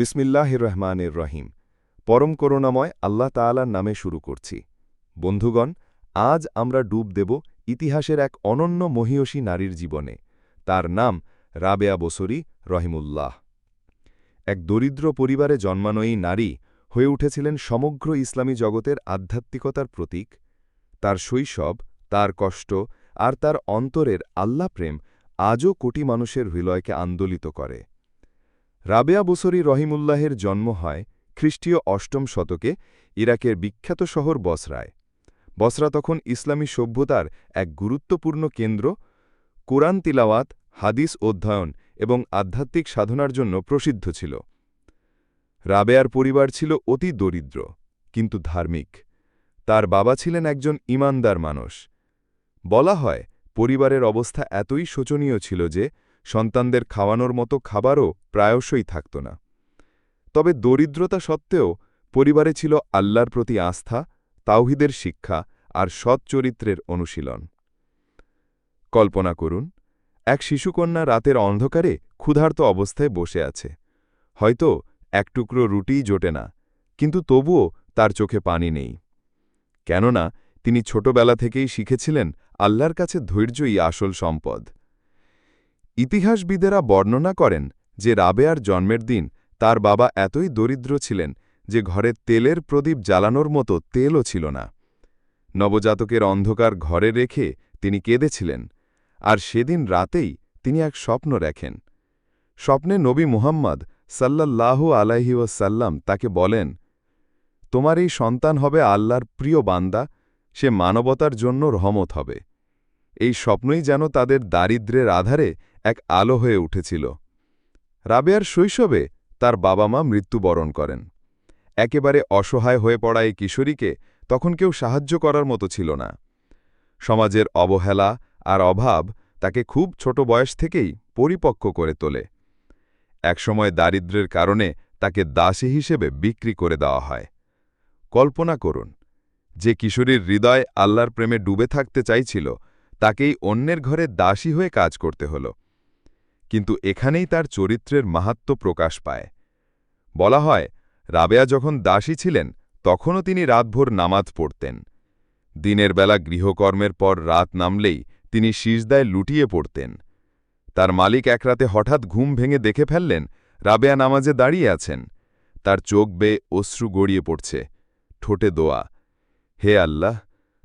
বিসমিল্লাহ রহমানের রহিম পরম করুণাময় আল্লাহ তাআলার নামে শুরু করছি। বন্ধুগণ, আজ আমরা ডুব দেব ইতিহাসের এক অনন্য মহিয়সী নারীর জীবনে। তার নাম রাবেয়া বসরি রহিমুল্লাহ। এক দরিদ্র পরিবারে জন্মানো এই নারী হয়ে উঠেছিলেন সমগ্র ইসলামী জগতের আধ্যাত্মিকতার প্রতীক। তার শৈশব, তার কষ্ট আর তার অন্তরের আল্লাহ প্রেম আজও কোটি মানুষের হৃদয়কে আন্দোলিত করে। রাবেয়া বসরি রহিমুল্লাহের জন্ম হয় খ্রিস্টীয় অষ্টম শতকে ইরাকের বিখ্যাত শহর বসরায়। বসরা তখন ইসলামী সভ্যতার এক গুরুত্বপূর্ণ কেন্দ্র। কোরআন তিলাওয়াত, হাদিস অধ্যয়ন এবং আধ্যাত্মিক সাধনার জন্য প্রসিদ্ধ ছিল। রাবেয়ার পরিবার ছিল অতি দরিদ্র, কিন্তু ধার্মিক। তার বাবা ছিলেন একজন ইমানদার মানুষ। বলা হয়, পরিবারের অবস্থা এতই শোচনীয় ছিল যে সন্তানদের খাওয়ানোর মতো খাবারও প্রায়শই থাকত না। তবে দরিদ্রতা সত্ত্বেও পরিবারে ছিল আল্লাহর প্রতি আস্থা, তাওহিদের শিক্ষা আর সৎ চরিত্রের অনুশীলন। কল্পনা করুন, এক শিশুকন্যা রাতের অন্ধকারে ক্ষুধার্ত অবস্থায় বসে আছে। হয়তো এক টুকরো রুটিই জোটে না, কিন্তু তবুও তার চোখে পানি নেই। কেননা তিনি ছোটবেলা থেকেই শিখেছিলেন আল্লাহর কাছে ধৈর্যই আসল সম্পদ। ইতিহাসবিদেরা বর্ণনা করেন যে রাবেয়ার জন্মের দিন তার বাবা এতই দরিদ্র ছিলেন যে ঘরে তেলের প্রদীপ জ্বালানোর মতো তেলও ছিল না। নবজাতকের অন্ধকার ঘরে রেখে তিনি কেঁদেছিলেন, আর সেদিন রাতেই তিনি এক স্বপ্ন রেখেন স্বপ্নে নবী মুহাম্মদ সাল্লাল্লাহু আলাইহি ওয়াসাল্লাম তাকে বলেন, তোমার এই সন্তান হবে আল্লাহর প্রিয় বান্দা, সে মানবতার জন্য রহমত হবে। এই স্বপ্নই যেন তাদের দারিদ্র্যের আধারে এক আলো হয়ে উঠেছিল। রাবেয়ার শৈশবে তার বাবা মা মৃত্যুবরণ করেন। একেবারে অসহায় হয়ে পড়া এই কিশোরীকে তখন কেউ সাহায্য করার মতো ছিল না। সমাজের অবহেলা আর অভাব তাকে খুব ছোট বয়স থেকেই পরিপক্ক করে তোলে। একসময় দারিদ্র্যের কারণে তাকে দাসী হিসেবে বিক্রি করে দেওয়া হয়। কল্পনা করুন, যে কিশোরীর হৃদয় আল্লাহর প্রেমে ডুবে থাকতে চাইছিল, তাকেই অন্যের ঘরে দাসী হয়ে কাজ করতে হল। কিন্তু এখানেই তার চরিত্রের মাহাত্ম প্রকাশ পায়। বলা হয়, রাবেয়া যখন দাসী ছিলেন, তখনও তিনি রাতভর নামাজ পড়তেন। দিনের বেলা গৃহকর্মের পর রাত নামলেই তিনি শীষদায় লুটিয়ে পড়তেন। তার মালিক এক রাতে হঠাৎ ঘুম ভেঙে দেখে ফেললেন, রাবেয়া নামাজে দাঁড়িয়ে আছেন। তার চোখ বেয়ে অশ্রু গড়িয়ে পড়ছে। ঠোঁটে দোয়া, হে আল্লাহ,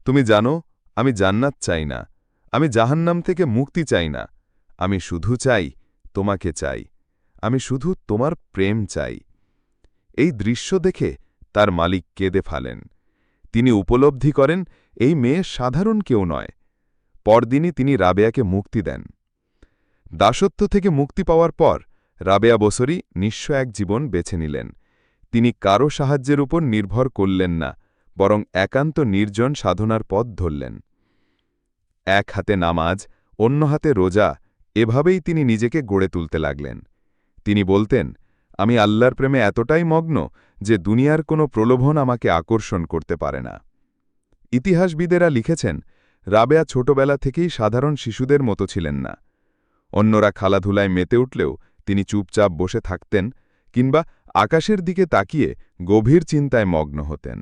তুমি জানো, আমি জান্নাত চাই না। আমি জাহান্নাম থেকে মুক্তি চাই না। আমি শুধু চাই তোমাকে চাই। আমি শুধু তোমার প্রেম চাই। এই দৃশ্য দেখে তার মালিক কেঁদে ফালেন। তিনি উপলব্ধি করেন, এই মেয়ে সাধারণ কেউ নয়। পরদিনই তিনি রাবেয়াকে মুক্তি দেন। দাসত্ব থেকে মুক্তি পাওয়ার পর রাবেয়া বসরি নিঃস্ব এক জীবন বেছে নিলেন। তিনি কারও সাহায্যের উপর নির্ভর করলেন না, বরং একান্ত নির্জন সাধনার পথ ধরলেন। এক হাতে নামাজ, অন্য হাতে রোজা এভাবেই তিনি নিজেকে গড়ে তুলতে লাগলেন। তিনি বলতেন, আমি আল্লাহর প্রেমে এতটাই মগ্ন যে দুনিয়ার কোনো প্রলোভন আমাকে আকর্ষণ করতে পারে না। ইতিহাসবিদেরা লিখেছেন, রাবেয়া ছোটবেলা থেকেই সাধারণ শিশুদের মতো ছিলেন না। অন্যরা খালাধুলায় মেতে উঠলেও তিনি চুপচাপ বসে থাকতেন কিংবা আকাশের দিকে তাকিয়ে গভীর চিন্তায় মগ্ন হতেন।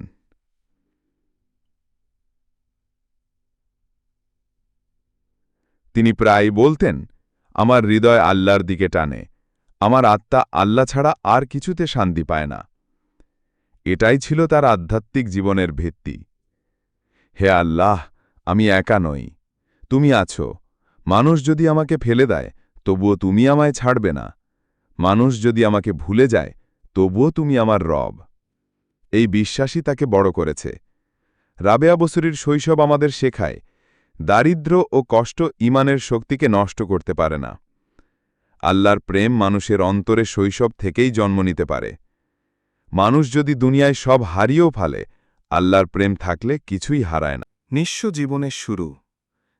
তিনি প্রায় বলতেন আমার হৃদয় আল্লাহর দিকে টানে। আমার আত্মা আল্লাহ ছাড়া আর কিছুতে শান্তি পায় না। এটাই ছিল তার আধ্যাত্মিক জীবনের ভিত্তি। হে আল্লাহ, আমি একা নই। তুমি আছো। মানুষ যদি আমাকে ফেলে দেয়, তবুও তুমি আমায় ছাড়বে না। মানুষ যদি আমাকে ভুলে যায়, তবুও তুমি আমার রব। এই বিশ্বাসই তাকে বড় করেছে। রাবেয়া বসুরির শৈশব আমাদের শেখায় দারিদ্র ও কষ্ট ইমানের শক্তিকে নষ্ট করতে পারে না। আল্লাহর প্রেম মানুষের অন্তরে শৈশব থেকেই জন্ম নিতে পারে। মানুষ যদি দুনিয়ায় সব হারিয়েও ফালে, আল্লাহর প্রেম থাকলে কিছুই হারায় না। নিঃস্ব জীবনের শুরু।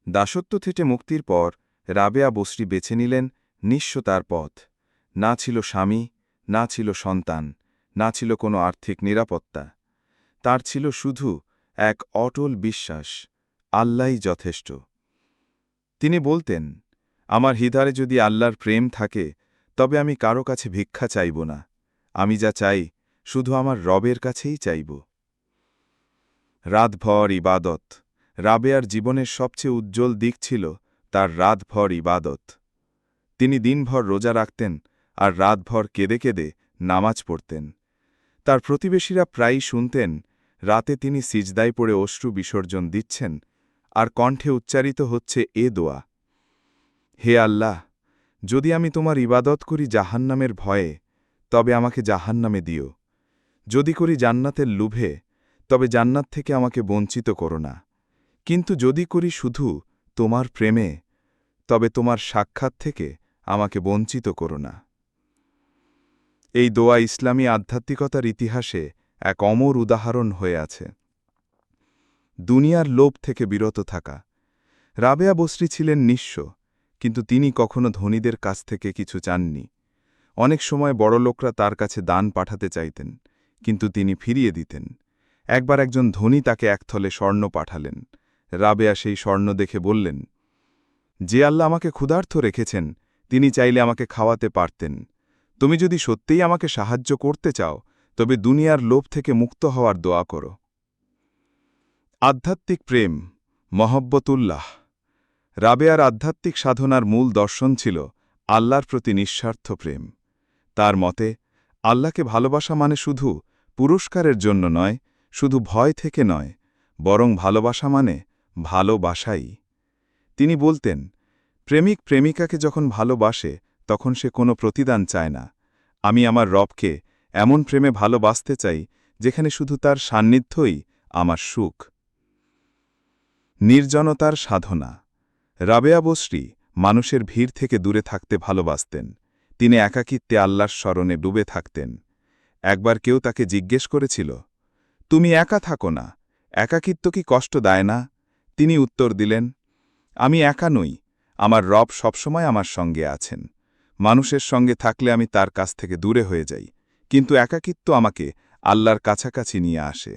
দাসত্ব থেকে মুক্তির পর রাবেয়া বসরি বেছে নিলেন নিঃস্ব তার পথ। না ছিল স্বামী, না ছিল সন্তান, না ছিল কোনো আর্থিক নিরাপত্তা। তার ছিল শুধু এক অটল বিশ্বাস। আল্লাহই যথেষ্ট। তিনি বলতেন, আমার হৃদয়ে যদি আল্লাহর প্রেম থাকে, তবে আমি কারও কাছে ভিক্ষা চাইব না। আমি যা চাই, শুধু আমার রবের কাছেই চাইব। রাতভর ইবাদত। রাবেয়ার জীবনের সবচেয়ে উজ্জ্বল দিক ছিল তার রাতভর ইবাদত। তিনি দিনভর রোজা রাখতেন আর রাতভর কেঁদে কেঁদে নামাজ পড়তেন। তার প্রতিবেশীরা প্রায়ই শুনতেন, রাতে তিনি সিজদায় পড়ে অশ্রু বিসর্জন দিচ্ছেন আর কণ্ঠে উচ্চারিত হচ্ছে এ দোয়া। হে আল্লাহ, যদি আমি তোমার ইবাদত করি জাহান্নামের ভয়ে, তবে আমাকে জাহান্নামে দিও। যদি করি জান্নাতের লুভে, তবে জান্নাত থেকে আমাকে বঞ্চিত করো না। কিন্তু যদি করি শুধু তোমার প্রেমে, তবে তোমার সাক্ষাৎ থেকে আমাকে বঞ্চিত করো না। এই দোয়া ইসলামী আধ্যাত্মিকতার ইতিহাসে এক অমর উদাহরণ হয়ে আছে। দুনিয়ার লোভ থেকে বিরত থাকা। রাবেয়া বসরি ছিলেন নিঃস্ব, কিন্তু তিনি কখনো ধনীদের কাছ থেকে কিছু চাননি। অনেক সময় বড়লোকরা তার কাছে দান পাঠাতে চাইতেন, কিন্তু তিনি ফিরিয়ে দিতেন। একবার একজন ধনী তাকে একথলে স্বর্ণ পাঠালেন। রাবেয়া সেই স্বর্ণ দেখে বললেন, যে আল্লাহ আমাকে ক্ষুধার্থ রেখেছেন, তিনি চাইলে আমাকে খাওয়াতে পারতেন। তুমি যদি সত্যিই আমাকে সাহায্য করতে চাও, তবে দুনিয়ার লোভ থেকে মুক্ত হওয়ার দোয়া করো। আধ্যাত্মিক প্রেম, মহব্বতুল্লাহ। রাবেয়ার আধ্যাত্মিক সাধনার মূল দর্শন ছিল আল্লাহর প্রতি নিঃস্বার্থ প্রেম। তার মতে, আল্লাহকে ভালোবাসা মানে শুধু পুরস্কারের জন্য নয়, শুধু ভয় থেকে নয়, বরং ভালোবাসা মানে ভালোবাসাই। তিনি বলতেন, প্রেমিক প্রেমিকাকে যখন ভালোবাসে, তখন সে কোনো প্রতিদান চায় না। আমি আমার রবকে এমন প্রেমে ভালোবাসতে চাই, যেখানে শুধু তার সান্নিধ্যই আমার সুখ। নির্জনতার সাধনা। রাবেয়া বসরি মানুষের ভিড় থেকে দূরে থাকতে ভালোবাসতেন। তিনি একাকিত্বে আল্লাহর স্মরণে ডুবে থাকতেন। একবার কেউ তাকে জিজ্ঞেস করেছিল, তুমি একা থাকো না? একাকিত্ব কি কষ্ট দেয় না? তিনি উত্তর দিলেন, আমি একা নই। আমার রব সবসময় আমার সঙ্গে আছেন। মানুষের সঙ্গে থাকলে আমি তার কাছ থেকে দূরে হয়ে যাই। কিন্তু একাকিত্ব আমাকে আল্লাহর কাছাকাছি নিয়ে আসে।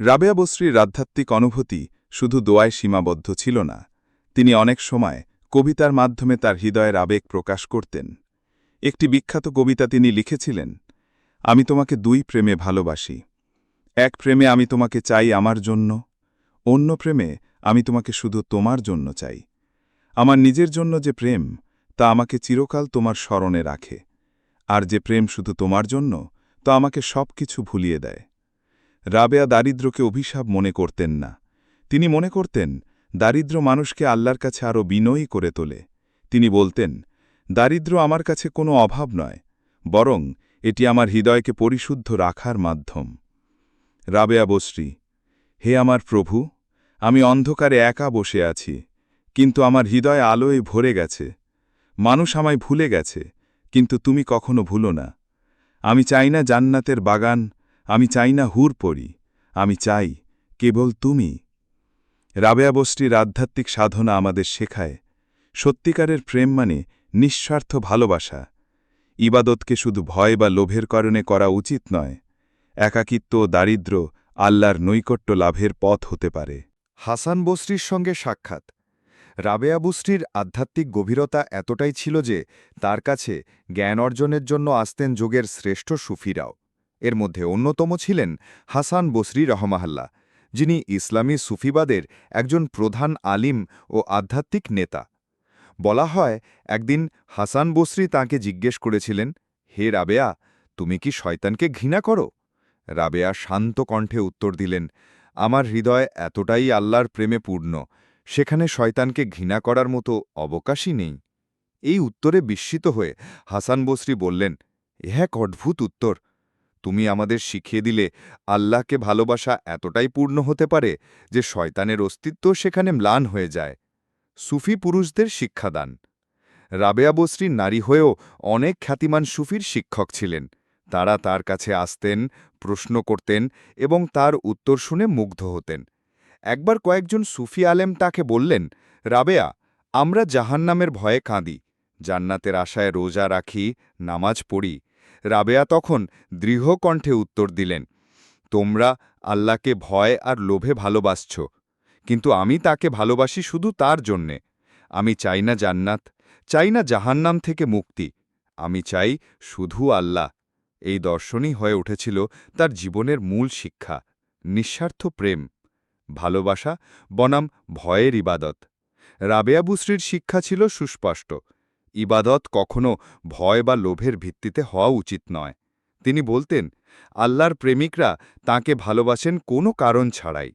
রাবেয়া বসরির আধ্যাত্মিক অনুভূতি শুধু দোয়ায় সীমাবদ্ধ ছিল না, তিনি অনেক সময় কবিতার মাধ্যমে তার হৃদয়ের আবেগ প্রকাশ করতেন। একটি বিখ্যাত কবিতা তিনি লিখেছিলেন, আমি তোমাকে দুই প্রেমে ভালোবাসি। এক প্রেমে আমি তোমাকে চাই আমার জন্য, অন্য প্রেমে আমি তোমাকে শুধু তোমার জন্য চাই। আমার নিজের জন্য যে প্রেম, তা আমাকে চিরকাল তোমার স্মরণে রাখে। আর যে প্রেম শুধু তোমার জন্য, তা আমাকে সব কিছু ভুলিয়ে দেয়। রাবেয়া দারিদ্রকে অভিশাপ মনে করতেন না। তিনি মনে করতেন দারিদ্র মানুষকে আল্লাহর কাছে আরও বিনয়ী করে তোলে। তিনি বলতেন দারিদ্র আমার কাছে কোনো অভাব নয়, বরং এটি আমার হৃদয়কে পরিশুদ্ধ রাখার মাধ্যম। রাবেয়া বসরি, হে আমার প্রভু, আমি অন্ধকারে একা বসে আছি, কিন্তু আমার হৃদয় আলোয় ভরে গেছে। মানুষ আমায় ভুলে গেছে, কিন্তু তুমি কখনো ভুলো না। আমি চাই না জান্নাতের বাগান আমি চাই না হুর পড়ি, আমি চাই কেবল তুমি। রাবেয়া বস্তির আধ্যাত্মিক সাধনা আমাদের শেখায়, সত্যিকারের প্রেম মানে নিঃস্বার্থ ভালোবাসা। ইবাদতকে শুধু ভয় বা লোভের কারণে করা উচিত নয়, একাকিত্ব ও দারিদ্র আল্লাহর নৈকট্য লাভের পথ হতে পারে। হাসান বসরির সঙ্গে সাক্ষাৎ। রাবেয়া বসরির আধ্যাত্মিক গভীরতা এতটাই ছিল যে তার কাছে জ্ঞান অর্জনের জন্য আসতেন যোগের শ্রেষ্ঠ সুফিরাও। এর মধ্যে অন্যতম ছিলেন হাসান বসরি রহমাহাল্লা, যিনি ইসলামী সুফিবাদের একজন প্রধান আলিম ও আধ্যাত্মিক নেতা। বলা হয়, একদিন হাসান বসরি তাকে জিজ্ঞেস করেছিলেন, হে রাবেয়া, তুমি কি শয়তানকে ঘৃণা করো? রাবেয়া শান্ত কণ্ঠে উত্তর দিলেন, আমার হৃদয় এতটাই আল্লাহর প্রেমে পূর্ণ, সেখানে শয়তানকে ঘৃণা করার মতো অবকাশই নেই। এই উত্তরে বিস্মিত হয়ে হাসান বসরি বললেন, এ এক অদ্ভুত উত্তর। তুমি আমাদের শিখিয়ে দিলে আল্লাহকে ভালোবাসা এতটাই পূর্ণ হতে পারে যে শয়তানের অস্তিত্ব সেখানে ম্লান হয়ে যায়। সুফি পুরুষদের শিক্ষাদান। রাবেয়া বসরি নারী হয়েও অনেক খ্যাতিমান সুফির শিক্ষক ছিলেন। তারা তার কাছে আসতেন, প্রশ্ন করতেন এবং তার উত্তর শুনে মুগ্ধ হতেন। একবার কয়েকজন সুফি আলেম তাকে বললেন, রাবেয়া, আমরা জাহান্নামের ভয়ে কাঁদি। জান্নাতের আশায় রোজা রাখি, নামাজ পড়ি রাবেয়া তখন দৃঢ় কণ্ঠে উত্তর দিলেন, তোমরা আল্লাহকে ভয় আর লোভে ভালোবাসছ, কিন্তু আমি তাকে ভালোবাসি শুধু তার জন্যে। আমি চাই না জান্নাত, চাই না জাহান্নাম থেকে মুক্তি। আমি চাই শুধু আল্লাহ। এই দর্শনই হয়ে উঠেছিল তার জীবনের মূল শিক্ষা, নিঃস্বার্থ প্রেম, ভালোবাসা বনাম ভয়ের ইবাদত। রাবেয়া বুশ্রীর শিক্ষা ছিল সুস্পষ্ট ইবাদত কখনো ভয় বা লোভের ভিত্তিতে হওয়া উচিত নয়। তিনি বলতেন, আল্লাহর প্রেমিকরা তাকে ভালোবাসেন কোনো কারণ ছাড়াই।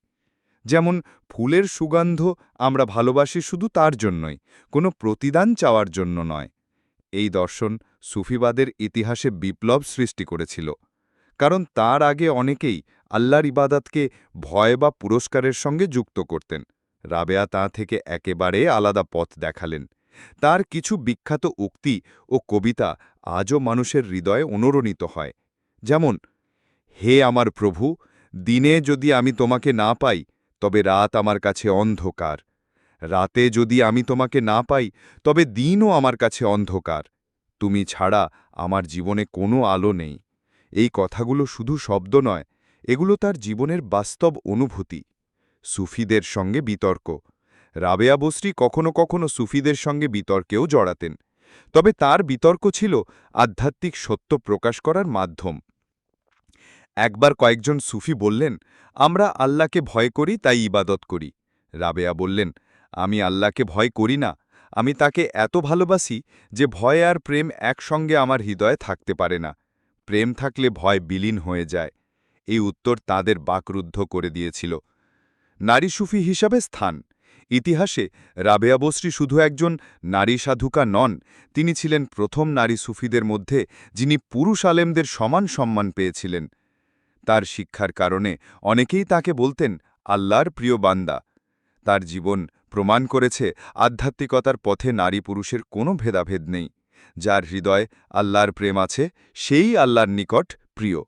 যেমন, ফুলের সুগন্ধ আমরা ভালোবাসি শুধু তার জন্যই, কোনো প্রতিদান চাওয়ার জন্য নয়। এই দর্শন সুফিবাদের ইতিহাসে বিপ্লব সৃষ্টি করেছিল। কারণ তার আগে অনেকেই আল্লাহর ইবাদতকে ভয় বা পুরস্কারের সঙ্গে যুক্ত করতেন। রাবেয়া তা থেকে একেবারে আলাদা পথ দেখালেন। তার কিছু বিখ্যাত উক্তি ও কবিতা আজও মানুষের হৃদয়ে অনুরণিত হয়। যেমন, হে আমার প্রভু, দিনে যদি আমি তোমাকে না পাই, তবে রাত আমার কাছে অন্ধকার। রাতে যদি আমি তোমাকে না পাই, তবে দিনও আমার কাছে অন্ধকার। তুমি ছাড়া আমার জীবনে কোনো আলো নেই। এই কথাগুলো শুধু শব্দ নয়, এগুলো তার জীবনের বাস্তব অনুভূতি। সুফিদের সঙ্গে বিতর্ক। রাবেয়া বসরি কখনো কখনো সুফিদের সঙ্গে বিতর্কেও জড়াতেন। তবে তার বিতর্ক ছিল আধ্যাত্মিক সত্য প্রকাশ করার মাধ্যম। একবার কয়েকজন সুফি বললেন, আমরা আল্লাহকে ভয় করি, তাই ইবাদত করি। রাবেয়া বললেন, আমি আল্লাহকে ভয় করি না। আমি তাকে এত ভালোবাসি যে ভয় আর প্রেম একসঙ্গে আমার হৃদয়ে থাকতে পারে না। প্রেম থাকলে ভয় বিলীন হয়ে যায়। এই উত্তর তাদের বাকরুদ্ধ করে দিয়েছিল। নারী সুফি হিসাবে স্থান। ইতিহাসে রাবেয়া বসরি শুধু একজন নারী সাধুকা নন, তিনি ছিলেন প্রথম নারী সুফিদের মধ্যে যিনি পুরুষ আলেমদের সমান সম্মান পেয়েছিলেন। তার শিক্ষার কারণে অনেকেই তাকে বলতেন আল্লাহর প্রিয় বান্দা। তার জীবন প্রমাণ করেছে আধ্যাত্মিকতার পথে নারী পুরুষের কোনো ভেদাভেদ নেই। যার হৃদয়ে আল্লাহর প্রেম আছে, সেই আল্লাহর নিকট প্রিয়।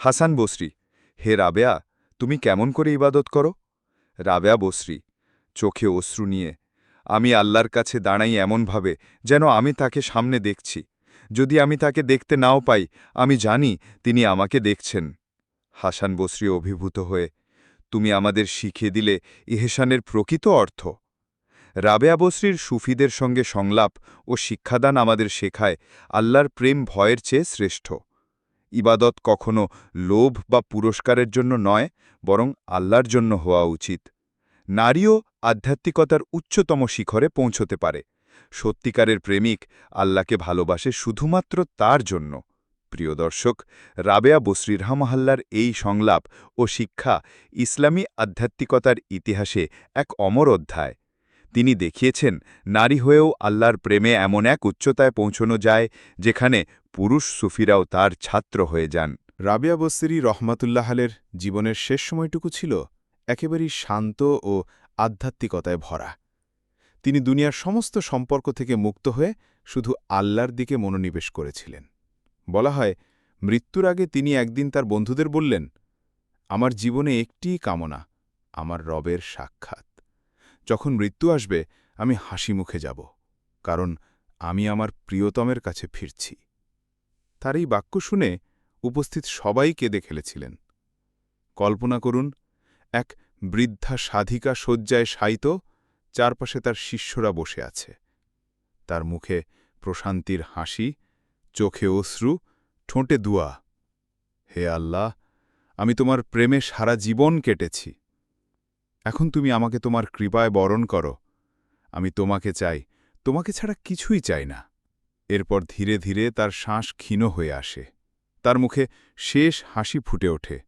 হাসান বসরি, হে রাবেয়া, তুমি কেমন করে ইবাদত করো? রাবেয়া বসরি চোখে অশ্রু নিয়ে, আমি আল্লাহর কাছে দাঁড়াই এমনভাবে যেন আমি তাকে সামনে দেখছি। যদি আমি তাকে দেখতে নাও পাই, আমি জানি তিনি আমাকে দেখছেন। হাসান বসরি অভিভূত হয়ে, তুমি আমাদের শিখিয়ে দিলে ইহেসানের প্রকৃত অর্থ। রাবেয়া বসরির সুফিদের সঙ্গে সংলাপ ও শিক্ষাদান আমাদের শেখায়, আল্লাহর প্রেম ভয়ের চেয়ে শ্রেষ্ঠ। ইবাদত কখনো লোভ বা পুরস্কারের জন্য নয়, বরং আল্লাহর জন্য হওয়া উচিত। নারীও আধ্যাত্মিকতার উচ্চতম শিখরে পৌঁছতে পারে। সত্যিকারের প্রেমিক আল্লাহকে ভালোবাসে শুধুমাত্র তার জন্য। প্রিয় দর্শক, রাবেয়া বসরির রহমাহাল্লার এই সংলাপ ও শিক্ষা ইসলামী আধ্যাত্মিকতার ইতিহাসে এক অমর অধ্যায়। তিনি দেখিয়েছেন, নারী হয়েও আল্লাহর প্রেমে এমন এক উচ্চতায় পৌঁছনো যায়, যেখানে পুরুষ সুফিরাও তার ছাত্র হয়ে যান। রাবিয়া বস্তিরি রহমাতুল্লাহালের জীবনের শেষ সময়টুকু ছিল একেবারেই শান্ত ও আধ্যাত্মিকতায় ভরা। তিনি দুনিয়ার সমস্ত সম্পর্ক থেকে মুক্ত হয়ে শুধু আল্লাহর দিকে মনোনিবেশ করেছিলেন। বলা হয়, মৃত্যুর আগে তিনি একদিন তার বন্ধুদের বললেন, আমার জীবনে একটিই কামনা, আমার রবের সাক্ষাৎ। যখন মৃত্যু আসবে, আমি হাসি মুখে যাব, কারণ আমি আমার প্রিয়তমের কাছে ফিরছি। তার এই বাক্য শুনে উপস্থিত সবাই কেঁদে খেলেছিলেন। কল্পনা করুন, এক বৃদ্ধা সাধিকা শয্যায় শায়িত, চারপাশে তার শিষ্যরা বসে আছে। তার মুখে প্রশান্তির হাসি, চোখে অশ্রু, ঠোঁটে দুয়া। হে আল্লাহ, আমি তোমার প্রেমে সারা জীবন কেটেছি। এখন তুমি আমাকে তোমার কৃপায় বরণ করো। আমি তোমাকে চাই, তোমাকে ছাড়া কিছুই চাই না। এরপর ধীরে ধীরে তার শ্বাস ক্ষীণ হয়ে আসে। তার মুখে শেষ হাসি ফুটে ওঠে।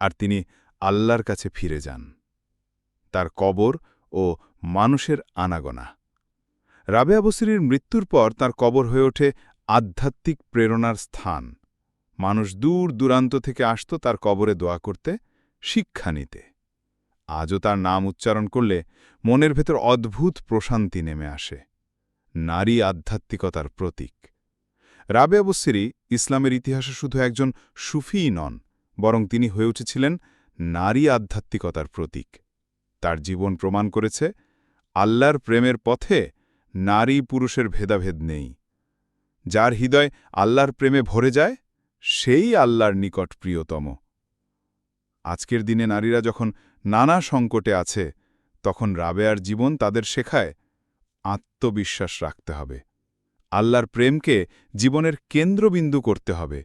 আর তিনি আল্লাহর কাছে ফিরে যান। তার কবর ও মানুষের আনাগোনা। রাবে বসিরির মৃত্যুর পর তার কবর হয়ে ওঠে আধ্যাত্মিক প্রেরণার স্থান। মানুষ দূর দূরান্ত থেকে আসত তার কবরে দোয়া করতে, শিক্ষা নিতে। আজও তার নাম উচ্চারণ করলে মনের ভেতর অদ্ভুত প্রশান্তি নেমে আসে। নারী আধ্যাত্মিকতার প্রতীক। রাবে বস্সিরি ইসলামের ইতিহাসে শুধু একজন সুফিই নন, বরং তিনি হয়ে উঠেছিলেন নারী আধ্যাত্মিকতার প্রতীক। তার জীবন প্রমাণ করেছে, আল্লাহর প্রেমের পথে নারী পুরুষের ভেদাভেদ নেই। যার হৃদয় আল্লাহর প্রেমে ভরে যায়, সেই আল্লাহর নিকট প্রিয়তম। আজকের দিনে নারীরা যখন নানা সংকটে আছে, তখন রাবেয়ার জীবন তাদের শেখায়, আত্মবিশ্বাস রাখতে হবে। আল্লাহর প্রেমকে জীবনের কেন্দ্রবিন্দু করতে হবে।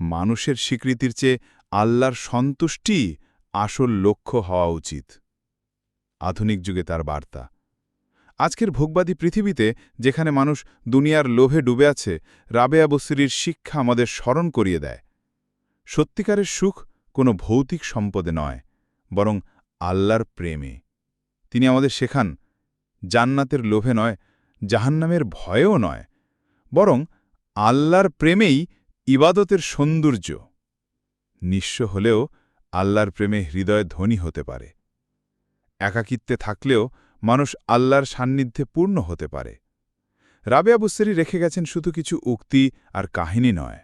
মানুষের স্বীকৃতির চেয়ে আল্লাহর সন্তুষ্টি আসল লক্ষ্য হওয়া উচিত। আধুনিক যুগে তার বার্তা। আজকের ভোগবাদী পৃথিবীতে যেখানে মানুষ দুনিয়ার লোভে ডুবে আছে রাবেয়া বসরির শিক্ষা আমাদের স্মরণ করিয়ে দেয়। সত্যিকারের সুখ কোনো ভৌতিক সম্পদে নয়, বরং আল্লাহর প্রেমে। তিনি আমাদের শেখান, জান্নাতের লোভে নয়, জাহান্নামের ভয়েও নয়, বরং আল্লাহর প্রেমেই ইবাদতের সৌন্দর্য। নিঃস্ব হলেও আল্লাহর প্রেমে হৃদয় ধনী হতে পারে। একাকিত্বে থাকলেও মানুষ আল্লাহর সান্নিধ্যে পূর্ণ হতে পারে। রাবেয়া বুসেরি রেখে গেছেন শুধু কিছু উক্তি আর কাহিনী নয়,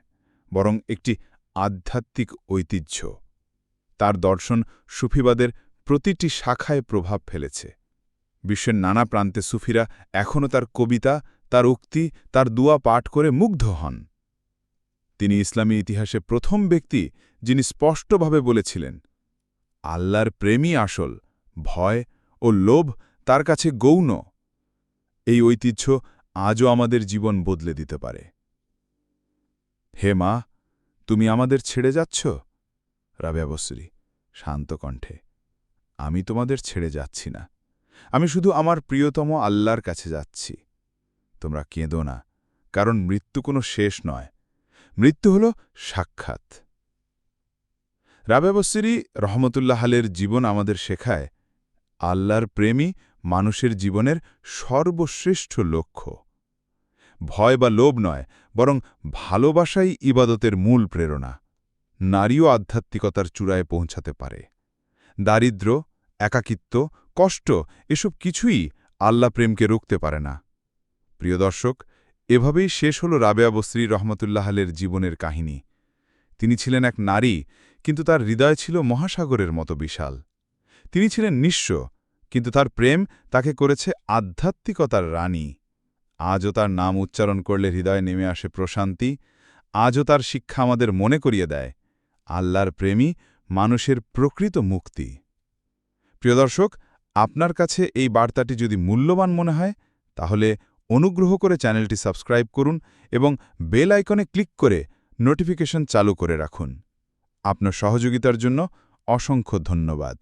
বরং একটি আধ্যাত্মিক ঐতিহ্য। তার দর্শন সুফিবাদের প্রতিটি শাখায় প্রভাব ফেলেছে। বিশ্বের নানা প্রান্তে সুফিরা এখনও তার কবিতা, তার উক্তি, তার দুয়া পাঠ করে মুগ্ধ হন। তিনি ইসলামী ইতিহাসে প্রথম ব্যক্তি যিনি স্পষ্টভাবে বলেছিলেন, আল্লাহর প্রেমই আসল, ভয় ও লোভ তার কাছে গৌণ। এই ঐতিহ্য আজও আমাদের জীবন বদলে দিতে পারে। হে মা, তুমি আমাদের ছেড়ে যাচ্ছ? রাবেয়া বসরি শান্ত কণ্ঠে, আমি তোমাদের ছেড়ে যাচ্ছি না। আমি শুধু আমার প্রিয়তম আল্লাহর কাছে যাচ্ছি। তোমরা কেঁদো না, কারণ মৃত্যু কোনো শেষ নয়। মৃত্যু হল সাক্ষাৎ। রাবেবসিরি রহমতুল্লাহালের জীবন আমাদের শেখায়, আল্লাহর প্রেমই মানুষের জীবনের সর্বশ্রেষ্ঠ লক্ষ্য। ভয় বা লোভ নয়, বরং ভালোবাসাই ইবাদতের মূল প্রেরণা। নারীও আধ্যাত্মিকতার চূড়ায় পৌঁছাতে পারে। দারিদ্র্য একাকিত্ব, কষ্ট, এসব কিছুই আল্লাহ প্রেমকে রুখতে পারে না। প্রিয় দর্শক এভাবেই শেষ হল রাবেয়া বস্রী রহমতুল্লাহালের জীবনের কাহিনী। তিনি ছিলেন এক নারী, কিন্তু তার হৃদয় ছিল মহাসাগরের মতো বিশাল। তিনি ছিলেন নিঃস্ব, কিন্তু তার প্রেম তাকে করেছে আধ্যাত্মিকতার রানী। আজও তার নাম উচ্চারণ করলে হৃদয়ে নেমে আসে প্রশান্তি, আজও তার শিক্ষা আমাদের মনে করিয়ে দেয়, আল্লাহর প্রেমই মানুষের প্রকৃত মুক্তি। প্রিয় দর্শক, আপনার কাছে এই বার্তাটি যদি মূল্যবান মনে হয়, তাহলে অনুগ্রহ করে চ্যানেলটি সাবস্ক্রাইব করুন এবং বেল আইকনে ক্লিক করে নোটিফিকেশন চালু করে রাখুন। আপনার সহযোগিতার জন্য অসংখ্য ধন্যবাদ।